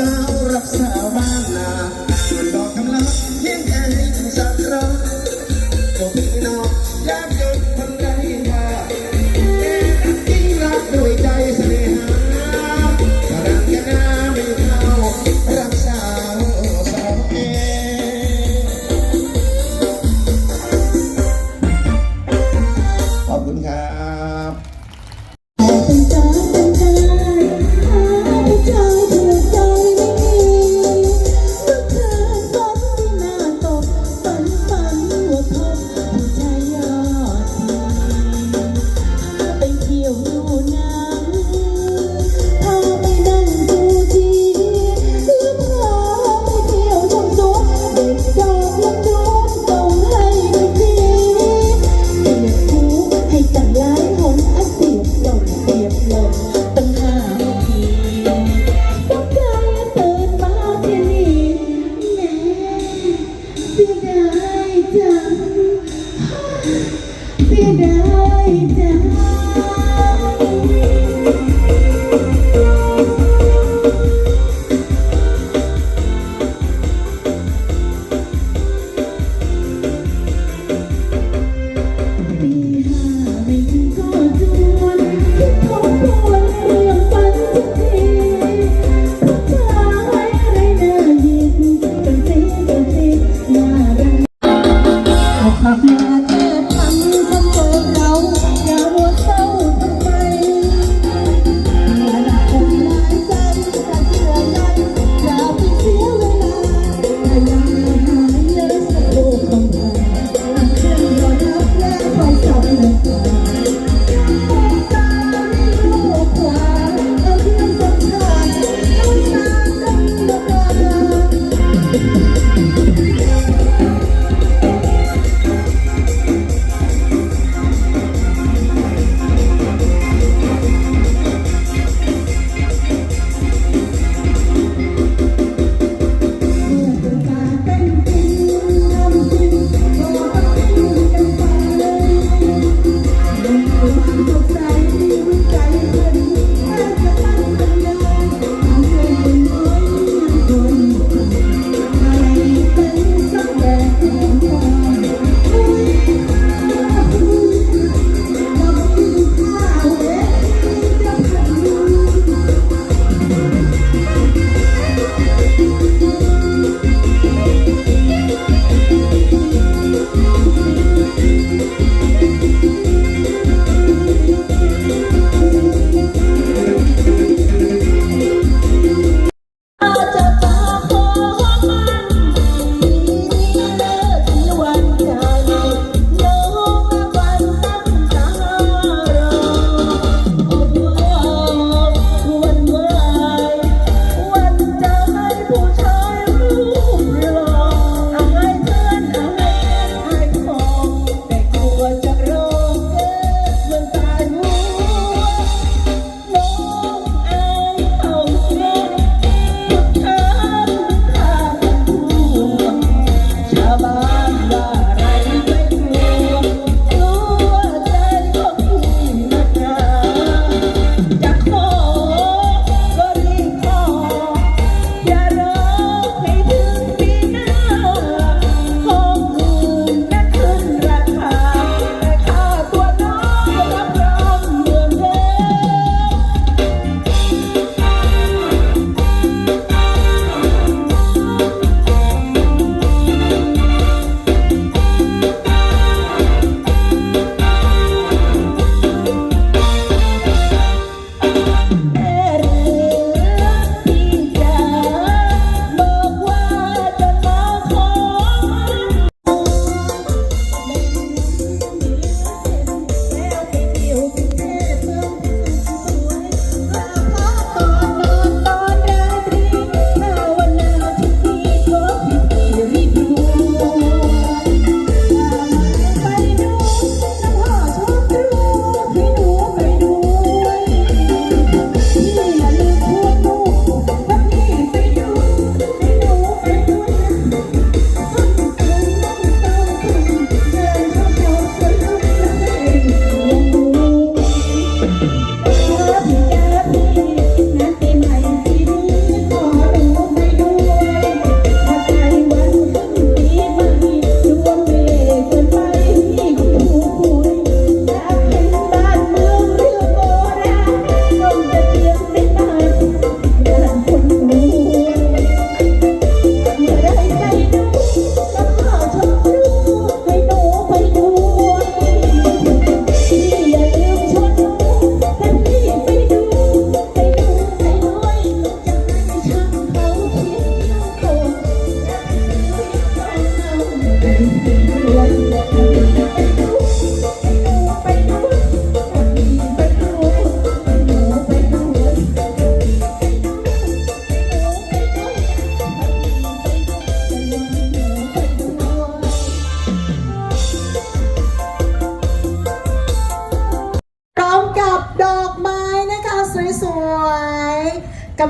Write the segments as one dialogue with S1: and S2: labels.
S1: รั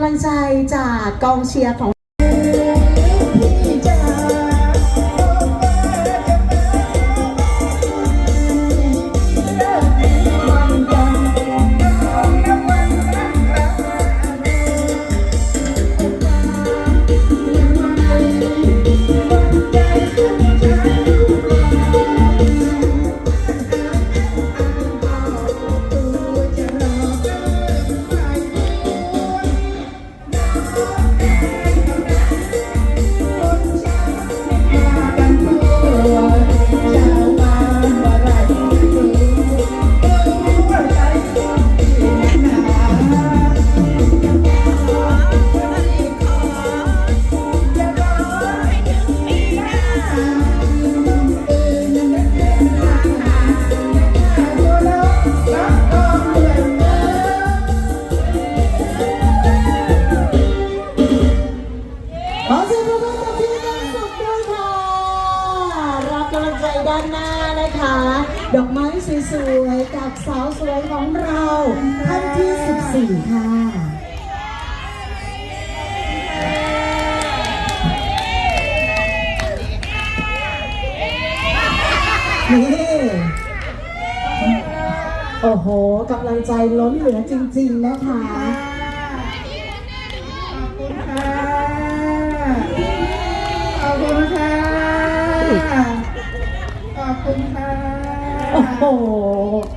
S1: ำลังใจจากกองเชี
S2: ยร์ของ
S3: ค่ะนี่
S2: โอ้โหกำลังใจล้นเหลือจริง ๆ นะคะ
S3: ขอบคุณค่ะขอบคุณค่ะ
S2: โอ้โห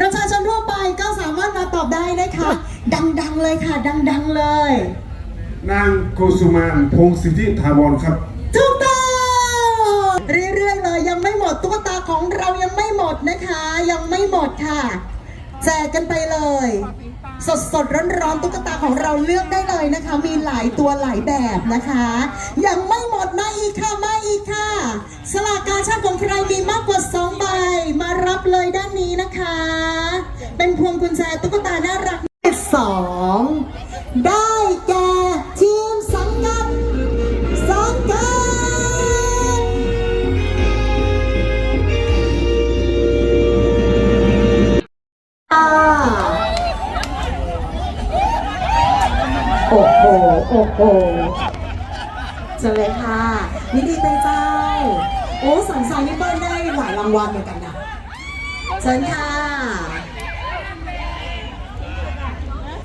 S4: ประชาชนทั่วไป
S3: ก็สามารถมาตอบได้นะคะ ดังๆเลยค่ะ ดังๆเลย
S5: นางโกสุมานพงศิทธิถาวรครับ
S3: ถูกต้อง เรื่อยๆเลยยังไม่หมดตุ๊กตาของเรายังไม่หมดนะคะ ยังไม่หมดค่ะ แจกกันไปเลย สดสดร้อนร้อนๆตุ๊กตาของเราเลือกได้เลยนะคะ มีหลายตัวหลายแบบนะคะ ยังไม่หม ดมาอีกค่ะมาอีกค่ะ สลากกาชาติของใครมีมากกว่า2ใบมารับเลยด้านนี้นะคะ เป็นพวงกุญแจตุ๊กตาน่ารักสองได้แก่ทีมสังกัดสังกัดอ่าโอ้โหโอ้โห เจเลยค่ะ ยินดีเป็นเจ้า โอ้สังสายนี่เบิ้ลได้หลายรางวัลเหมือนกันนะเชิญค่ะ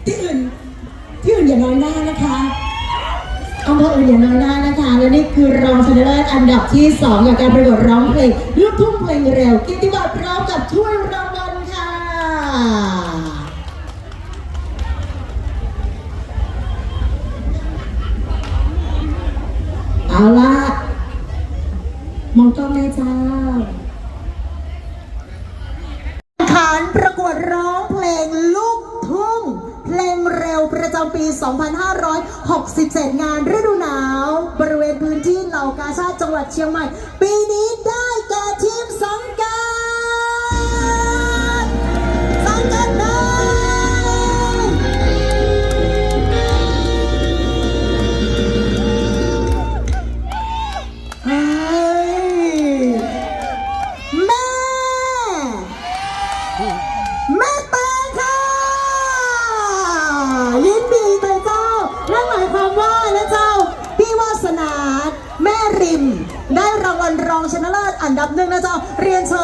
S3: ที่อื่นที่อื่นอย่าน้อยหน้านะคะอำเภออื่นอย่างน้อยหน้านะคะ และนี่คือรองชนะเลิศอันดับที่ 2 กับการประกวดร้องเพลงลูกทุ่งเพลงเร็วกียรติบัตรพร้อมกับถ้วยราง มองกล้องเลยจ้าขานประกวดร้องเพลงลูกทุ่ง เพลงเร็วประจำปี 2567 งานฤดูหนาว บริเวณพื้นที่เหล่ากาชาติจังหวัดเชียงใหม่ ปี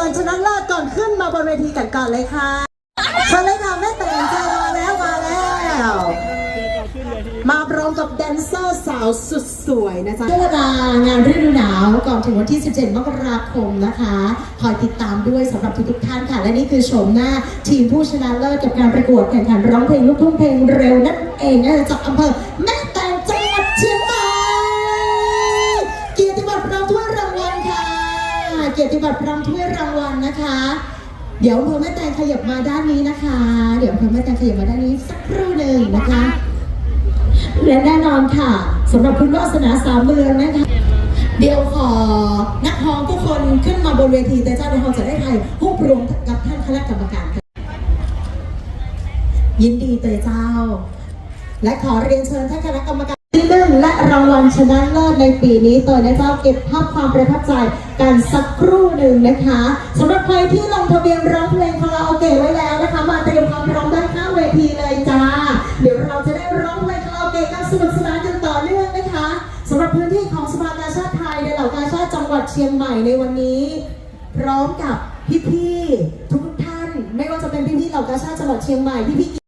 S3: ญชนะเลิศก่อนขึ้นมาบนเวทีกันก่อนเลยค่ะเชิญเลยค่ะแม่แตงเจ้ามาแล้วมาแล้ว มาพร้อมกับแดนเซอร์สาวสุดสวยนะจ๊ะช่วงเวลางานฤดูหนาวก่อนถึงวันที่ 17 มกราคมนะคะคอยติดตามด้วยสำหรับทุกๆท่านค่ะ และนี่คือโฉมหน้าทีมผู้ชนะเลิศกับการประกวดแข่งขันร้องเพลงลูกทุ่งเพลงเร็วนั่นเองนะจากอำเภอแม่แตงจังหวัดเชียงใหม่เกียรติบัตรพร้อมถ้วยรางวัลค่ะ เกียรติบัตรพร้อมถ้วยรางวัลนะคะ เดี๋ยวอำเภอแม่แตงขยับมาด้านนี้นะคะ เดี๋ยวอำเภอแม่แตงขยับมาด้านนี้สักครู่หนึ่งนะคะและแน่นอนค่ะสำหรับคุณวาสนาสามเมืองนะคะ เดี๋ยวขอนักร้องทุกคนขึ้นมาบนเวทีแต่เจ้าในห้องจะได้ไทยรูปรวมกับท่านคณะกรรมการค่ะยินดีเตยเจ้า และขอเรียนเชิญท่านคณะกรรมการึ่งและรางวัลชนะเลิศในปีนี้ตัวนะเจ้าเก็บภาพความประทับใจกันสักครู่หนึ่งนะคะสำหรับใครที่ลงทะเบียนร้องเพลงคาราโอเกะไว้แล้วนะคะ มาเตรียมความพร้อมด้านข้างเวทีเลยจ้า เดี๋ยวเราจะได้ร้องเพลงคาราโอเกะกันสนุกสนานกันต่อเนื่องนะคะสำหรับพื้นที่ของสภากาชาติไทยในเหล่ากาชาติจังหวัดเชียงใหม่ในวันนี้ พร้อมกับพี่ๆทุกท่าน ไม่ว่าจะเป็นพี่ๆเหล่ากาชาติจังหวัดเชียงใหม่พี่ๆ